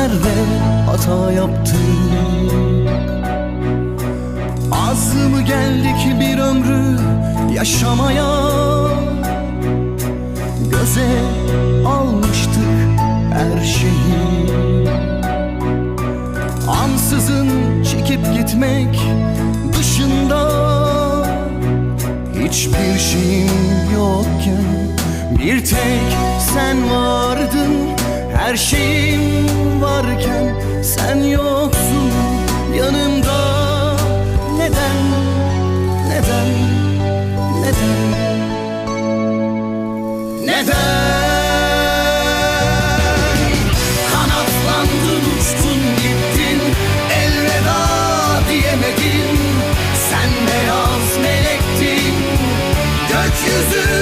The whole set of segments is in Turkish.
nerede hata yaptık Az mı geldik bir ömrü yaşamaya? Göze almıştık her şeyi. Ansızın çekip gitmek dışında Hiçbir şeyim yokken bir tek sen vardın Her şeyim varken sen yoksun yanımda. Neden neden neden neden? Kanatlandın uçtun gittin elveda diyemedin. Sen beyaz melektin gökyüzü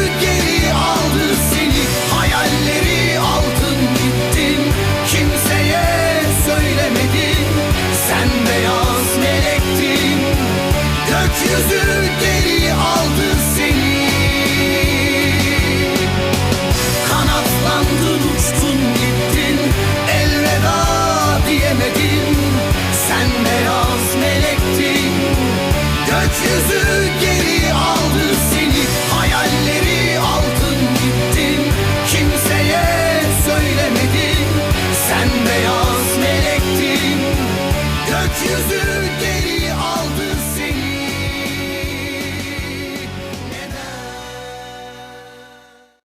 music.